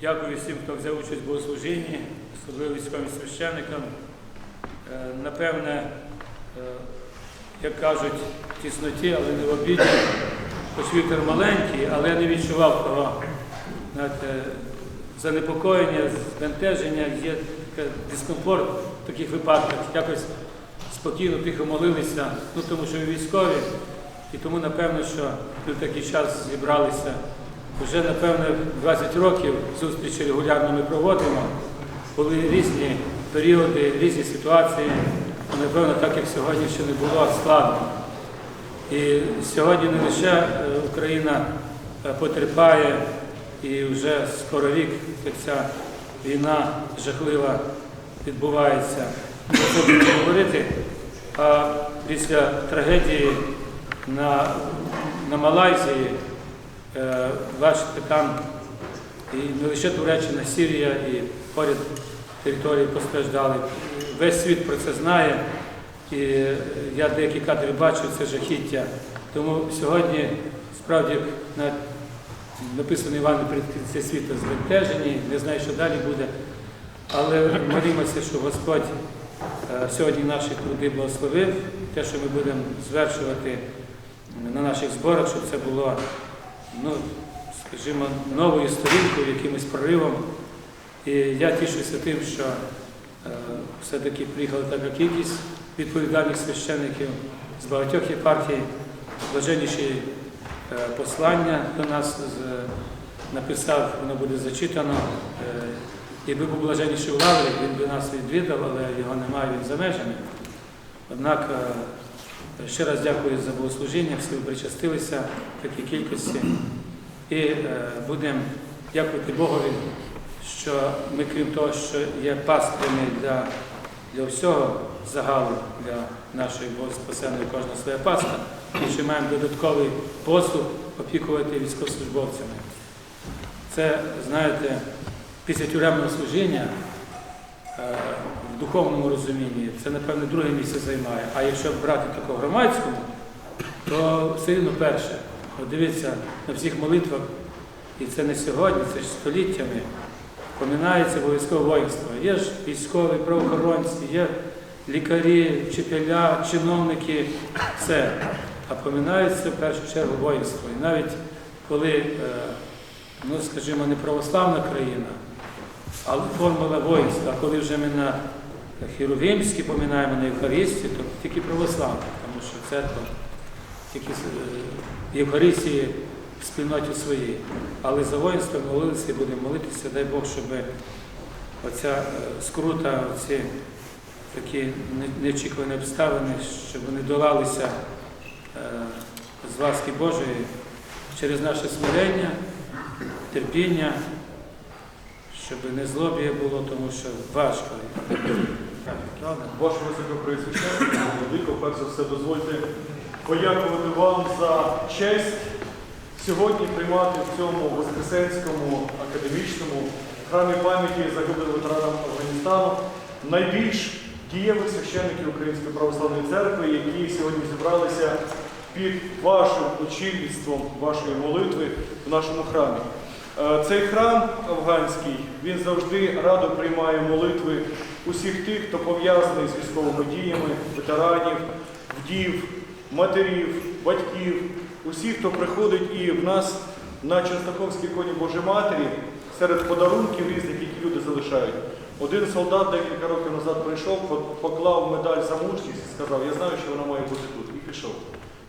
Дякую всім, хто взяв участь в богослужінні, особливо військовим священникам. Е, Напевне, е, як кажуть, в тісноті, але не в обіді. Хоч вітер маленький, але я не відчував того знаєте, занепокоєння, збентеження, є дискомфорт в таких випадках. Якось спокійно, тихо молилися, ну тому що військові, і тому напевно, що в такий час зібралися. Вже, напевно, 20 років зустрічі регулярно ми проводимо. Були різні періоди, різні ситуації. Напевно, так як сьогодні ще не було складно. І сьогодні не лише е, Україна е, потерпає, і вже скоро рік, як ця війна жахлива відбувається. Це будемо говорити. А після трагедії на, на Малайзії, бачите, там і не лише Туреччина, Сирія і поряд території постраждали. Весь світ про це знає. І е, я деякі кадри бачив, це жахіття. Тому сьогодні справді написано Іван перед світу збентежені, не знаю, що далі буде. Але молімося, що Господь е, сьогодні наші труди благословив, те, що ми будемо звершувати на наших зборах, щоб це було, ну, скажімо, новою сторінкою, якимось проривом. І я тішуся тим, що е, все-таки приїхали така кількість відповідальних священиків з багатьох єпархій, блаженніші е, послання до нас з- написав, воно буде зачитано. Е, Якби був блаженніший в Лаврі, він би нас відвідав, але його немає, він за межами. Однак е, ще раз дякую за богослужіння, всі ви причастилися в такій кількості. І е, будемо дякувати Богові, що ми, крім того, що є пастирями для, для всього загалу, для нашої Богоспасенної кожна своя паста, і ще маємо додатковий послуг опікувати військовослужбовцями. Це, знаєте, після тюремного служіння е, духовному розумінні це, напевне, друге місце займає. А якщо брати тако громадському, то все рівно перше. От дивіться на всіх молитвах, і це не сьогодні, це ж століттями. Поминається обов'язково воїнство. Є ж військові, правоохоронці, є лікарі, вчителя, чиновники, все. А поминається в першу чергу воїнство. І навіть коли, е, ну скажімо, не православна країна, але формула воїнства, коли вже ми на Хіровимські поминаємо на Євхаристії, то тільки православна, тому що церква тільки е, в Євхаристії в спільноті своїй. Але за воїнство молилися і будемо молитися, дай Бог, щоб оця е, скрута, оці такі не- неочікувані обставини, щоб вони долалися е, з ласки Божої через наше смирення, терпіння, щоб не злобія було, тому що важко. Ваше високопреосвященство, Владико, перш за все дозвольте подякувати вам за честь сьогодні приймати в цьому Воскресенському академічному храмі пам'яті загиблим ветеранам Афганістану найбільш дієвих священників Української православної церкви, які сьогодні зібралися під вашим очільництвом вашої молитви в нашому храмі. Е, Цей храм афганський, він завжди радо приймає молитви усіх тих, хто пов'язаний з військовими діями, ветеранів, вдів, матерів, батьків, усіх, хто приходить і в нас на Частаховській коні Божої Матері серед подарунків різних, які люди залишають. Один солдат декілька років назад прийшов, поклав медаль за мужність і сказав, я знаю, що вона має бути тут, і пішов.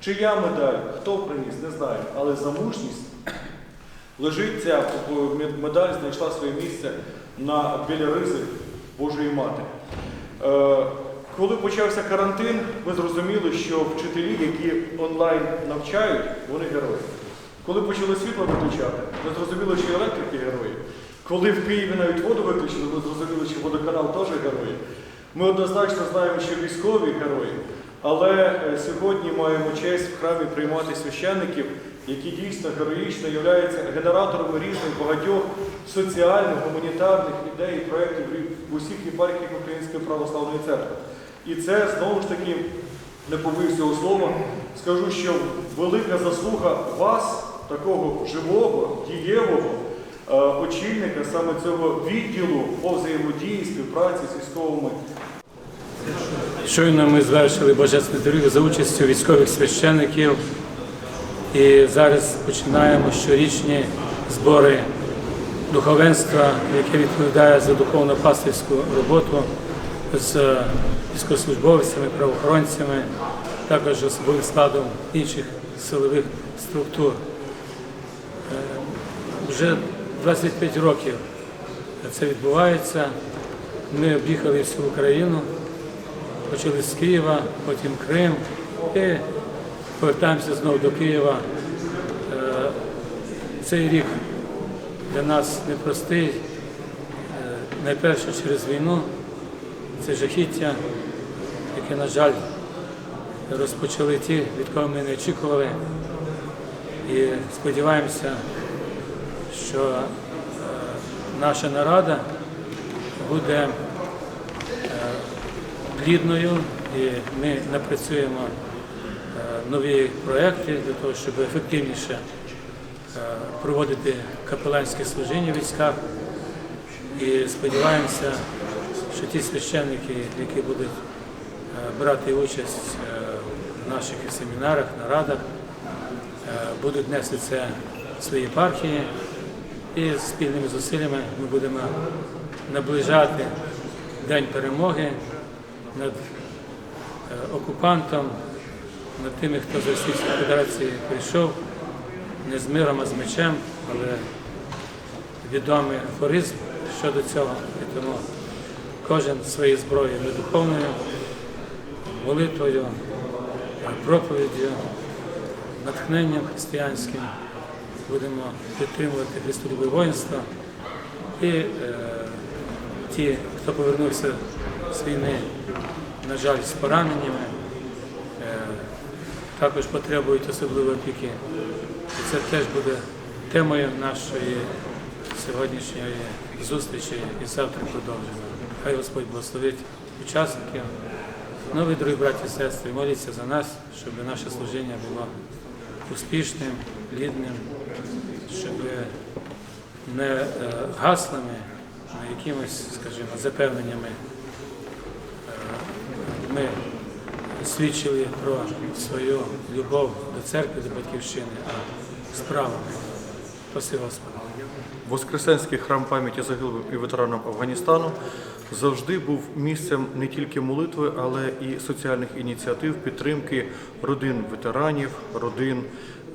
Чия медаль, хто приніс, не знаю, але за мужність лежить ця медаль, знайшла своє місце на біля ризи Божої Матері. Е, коли почався карантин, ми зрозуміли, що вчителі, які онлайн навчають, вони герої. Коли почали світло виключати, ми зрозуміли, що електрики герої. Коли в Києві навіть воду виключили, ми зрозуміли, що водоканал теж герої. Ми однозначно знаємо, що військові герої, але е, сьогодні маємо честь в храмі приймати священників, які дійсно героїчно являються генераторами різних багатьох соціальних, гуманітарних ідей і проєктів в усіх єпархіях Української православної церкви. І це знову ж таки, не побоюсь цього слова, скажу, що велика заслуга вас, такого живого, дієвого, е, очільника саме цього відділу по взаємодії, співпраці з військовими Щойно ми звершили божественну дорогу за участю військових священиків. І зараз починаємо щорічні збори духовенства, яке відповідає за духовно-пастирську роботу з військовослужбовцями, правоохоронцями, також особовим складом інших силових структур. Е, Вже 25 років це відбувається. Ми об'їхали всю Україну, почали з Києва, потім Крим і повертаємося знову до Києва. Е, Цей рік для нас непростий, Е, найперше через війну, це жахіття, яке, на жаль, розпочали ті, від кого ми не очікували. І сподіваємося, що е, наша нарада буде плідною і ми напрацюємо нові проекти для того, щоб ефективніше е, проводити капеланське служіння в військах. І сподіваємося, що ті священники, які будуть е, брати участь е, в наших семінарах, нарадах, будуть нести це в свої єпархії і спільними зусиллями ми будемо наближати День перемоги над окупантом, над тими, хто з Російської Федерації прийшов не з миром, а з мечем, але відомий афоризм щодо цього. І тому кожен своєю зброєю не духовною, молитвою, проповіддю, натхненням християнським будемо підтримувати Христолюбе воїнство. І е, ті, хто повернувся з війни, на жаль, з пораненнями, також потребують особливої опіки. І це теж буде темою нашої сьогоднішньої зустрічі і завтра продовжимо. Хай Господь благословить учасників. Ну, ви, дорогі браті і сестри, моліться за нас, щоб наше служіння було успішним, плідним, щоб не е, гаслами, а якимось, скажімо, запевненнями е, ми свідчили про свою любов до церкви, до батьківщини, а справами. Спаси Господи. Воскресенський храм пам'яті загиблим і ветеранам Афганістану завжди був місцем не тільки молитви, але і соціальних ініціатив підтримки родин ветеранів, родин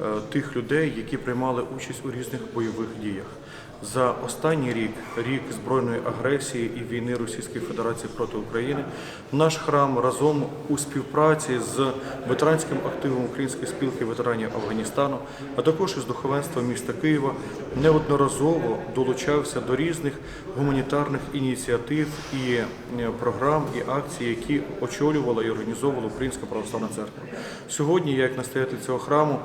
е, тих людей, які приймали участь у різних бойових діях. За останній рік, рік збройної агресії і війни Російської Федерації проти України, наш храм разом у співпраці з ветеранським активом Української спілки ветеранів Афганістану, а також із духовенством міста Києва, неодноразово долучався до різних гуманітарних ініціатив і е, програм і акцій, які очолювала і організовувала Українська православна церква. Сьогодні, як настоятель цього храму,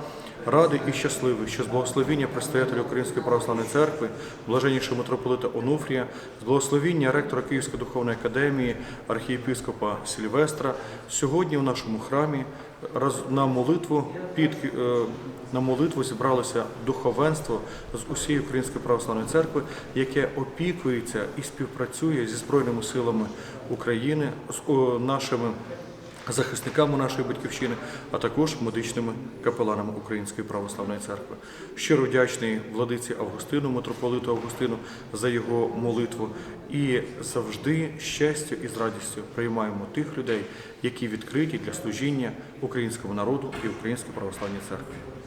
радий і щасливий, що з благословіння предстоятеля Української православної церкви, блаженнішого митрополита Онуфрія, з благословіння ректора Київської духовної академії, архієпископа Сільвестра, сьогодні в нашому храмі раз на молитву під е, на молитву зібралося духовенство з усієї Української православної церкви, яке опікується і співпрацює зі збройними силами України, з нашими захисниками нашої батьківщини, а також медичними капеланами Української православної церкви. Щиро вдячний владиці Августину, митрополиту Августину за його молитву і завжди щастя і з радістю приймаємо тих людей, які відкриті для служіння українському народу і Українській православній церкві.